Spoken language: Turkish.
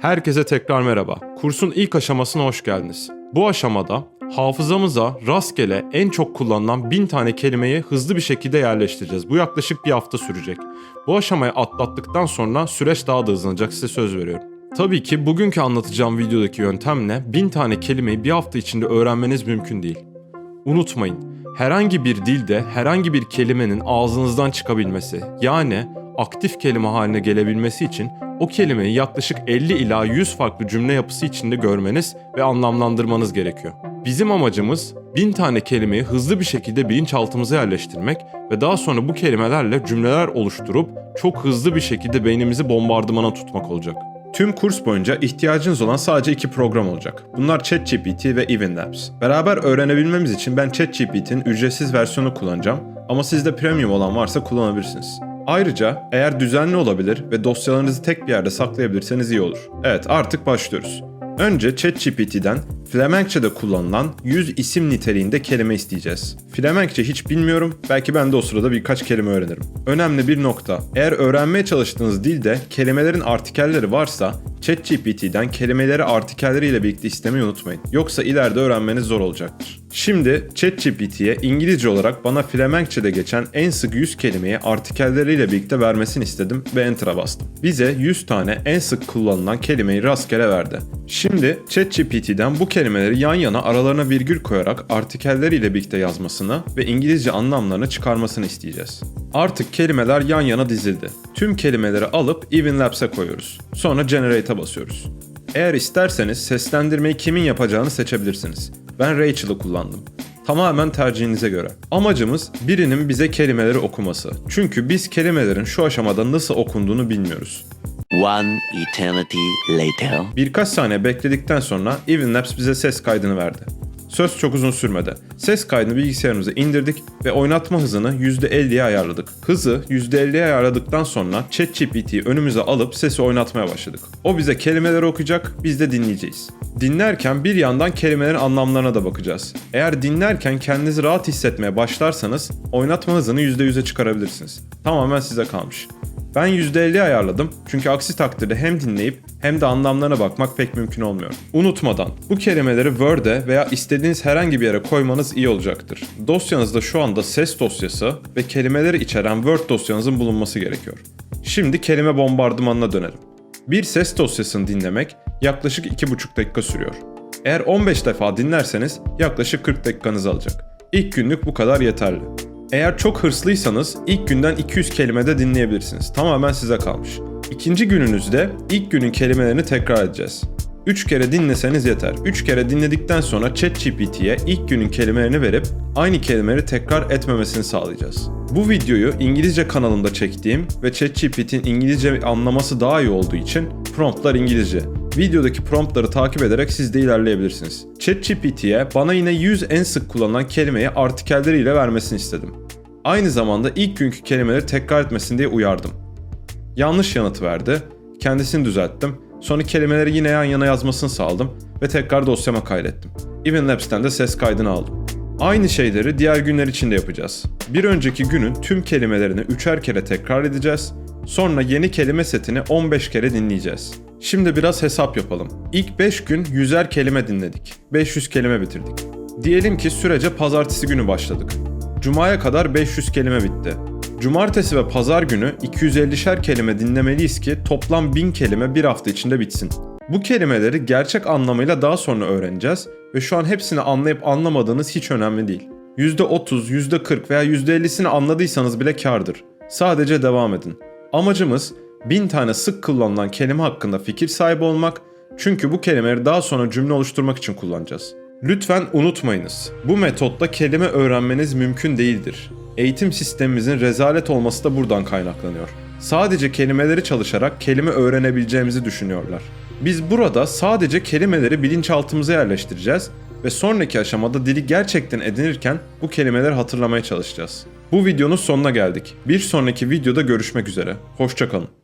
Herkese tekrar merhaba. Kursun ilk aşamasına hoş geldiniz. Bu aşamada hafızamıza rastgele en çok kullanılan bin tane kelimeyi hızlı bir şekilde yerleştireceğiz. Bu yaklaşık bir hafta sürecek. Bu aşamayı atlattıktan sonra süreç daha da hızlanacak size söz veriyorum. Tabii ki bugünkü anlatacağım videodaki yöntemle bin tane kelimeyi bir hafta içinde öğrenmeniz mümkün değil. Unutmayın, herhangi bir dilde herhangi bir kelimenin ağzınızdan çıkabilmesi, yani aktif kelime haline gelebilmesi için o kelimeyi yaklaşık 50 ila 100 farklı cümle yapısı içinde görmeniz ve anlamlandırmanız gerekiyor. Bizim amacımız bin tane kelimeyi hızlı bir şekilde bilinçaltımıza yerleştirmek ve daha sonra bu kelimelerle cümleler oluşturup çok hızlı bir şekilde beynimizi bombardımana tutmak olacak. Tüm kurs boyunca ihtiyacınız olan sadece iki program olacak. Bunlar ChatGPT ve EvenLabs. Beraber öğrenebilmemiz için ben ChatGPT'nin ücretsiz versiyonu kullanacağım ama sizde premium olan varsa kullanabilirsiniz. Ayrıca eğer düzenli olabilir ve dosyalarınızı tek bir yerde saklayabilirseniz iyi olur. Evet artık başlıyoruz. Önce ChatGPT'den Flemenkçe'de kullanılan 100 isim niteliğinde kelime isteyeceğiz. Flemenkçe hiç bilmiyorum, belki ben de o sırada birkaç kelime öğrenirim. Önemli bir nokta, eğer öğrenmeye çalıştığınız dilde kelimelerin artikelleri varsa ChatGPT'den kelimeleri artikelleriyle birlikte istemeyi unutmayın. Yoksa ileride öğrenmeniz zor olacaktır. Şimdi ChatGPT'ye İngilizce olarak bana Flemenkçe'de geçen en sık 100 kelimeyi artikelleriyle birlikte vermesini istedim ve Enter'a bastım. Bize 100 tane en sık kullanılan kelimeyi rastgele verdi. Şimdi ChatGPT'den bu kelimeleri yan yana aralarına virgül koyarak artikelleriyle birlikte yazmasını ve İngilizce anlamlarını çıkarmasını isteyeceğiz. Artık kelimeler yan yana dizildi. Tüm kelimeleri alıp EvenLabs'e koyuyoruz. Sonra Generate'e basıyoruz. Eğer isterseniz seslendirmeyi kimin yapacağını seçebilirsiniz. Ben Rachel'ı kullandım. Tamamen tercihinize göre. Amacımız birinin bize kelimeleri okuması. Çünkü biz kelimelerin şu aşamada nasıl okunduğunu bilmiyoruz. One eternity later. Birkaç saniye bekledikten sonra EvenLabs bize ses kaydını verdi. Söz çok uzun sürmedi. Ses kaydını bilgisayarımıza indirdik ve oynatma hızını %50'ye ayarladık. Hızı %50'ye ayarladıktan sonra ChatGPT'yi önümüze alıp sesi oynatmaya başladık. O bize kelimeleri okuyacak, biz de dinleyeceğiz. Dinlerken bir yandan kelimelerin anlamlarına da bakacağız. Eğer dinlerken kendinizi rahat hissetmeye başlarsanız oynatma hızını %100'e çıkarabilirsiniz. Tamamen size kalmış. Ben %50 ayarladım çünkü aksi takdirde hem dinleyip hem de anlamlarına bakmak pek mümkün olmuyor. Unutmadan bu kelimeleri Word'e veya istediğiniz herhangi bir yere koymanız iyi olacaktır. Dosyanızda şu anda ses dosyası ve kelimeleri içeren Word dosyanızın bulunması gerekiyor. Şimdi kelime bombardımanına dönelim. Bir ses dosyasını dinlemek yaklaşık 2,5 dakika sürüyor. Eğer 15 defa dinlerseniz yaklaşık 40 dakikanızı alacak. İlk günlük bu kadar yeterli. Eğer çok hırslıysanız ilk günden 200 kelime de dinleyebilirsiniz. Tamamen size kalmış. İkinci gününüzde ilk günün kelimelerini tekrar edeceğiz. 3 kere dinleseniz yeter. 3 kere dinledikten sonra ChatGPT'ye ilk günün kelimelerini verip aynı kelimeleri tekrar etmemesini sağlayacağız. Bu videoyu İngilizce kanalımda çektiğim ve ChatGPT'nin İngilizce anlaması daha iyi olduğu için promptlar İngilizce. Videodaki promptları takip ederek siz de ilerleyebilirsiniz. ChatGPT'ye bana yine 100 en sık kullanılan kelimeyi artikelleriyle vermesini istedim. Aynı zamanda ilk günkü kelimeleri tekrar etmesin diye uyardım. Yanlış yanıt verdi, kendisini düzelttim, sonra kelimeleri yine yan yana yazmasını sağladım ve tekrar dosyama kaydettim. EvenLabs'ten de ses kaydını aldım. Aynı şeyleri diğer günler için de yapacağız. Bir önceki günün tüm kelimelerini üçer kere tekrar edeceğiz. Sonra yeni kelime setini 15 kere dinleyeceğiz. Şimdi biraz hesap yapalım. İlk 5 gün 100'er kelime dinledik. 500 kelime bitirdik. Diyelim ki sürece pazartesi günü başladık. Cuma'ya kadar 500 kelime bitti. Cumartesi ve pazar günü 250'şer kelime dinlemeliyiz ki toplam 1000 kelime bir hafta içinde bitsin. Bu kelimeleri gerçek anlamıyla daha sonra öğreneceğiz ve şu an hepsini anlayıp anlamadığınız hiç önemli değil. %30, %40 veya %50'sini anladıysanız bile kardır. Sadece devam edin. Amacımız 1000 tane sık kullanılan kelime hakkında fikir sahibi olmak çünkü bu kelimeleri daha sonra cümle oluşturmak için kullanacağız. Lütfen unutmayınız. Bu metotla kelime öğrenmeniz mümkün değildir. Eğitim sistemimizin rezalet olması da buradan kaynaklanıyor. Sadece kelimeleri çalışarak kelime öğrenebileceğimizi düşünüyorlar. Biz burada sadece kelimeleri bilinçaltımıza yerleştireceğiz ve sonraki aşamada dili gerçekten edinirken bu kelimeleri hatırlamaya çalışacağız. Bu videonun sonuna geldik. Bir sonraki videoda görüşmek üzere. Hoşçakalın.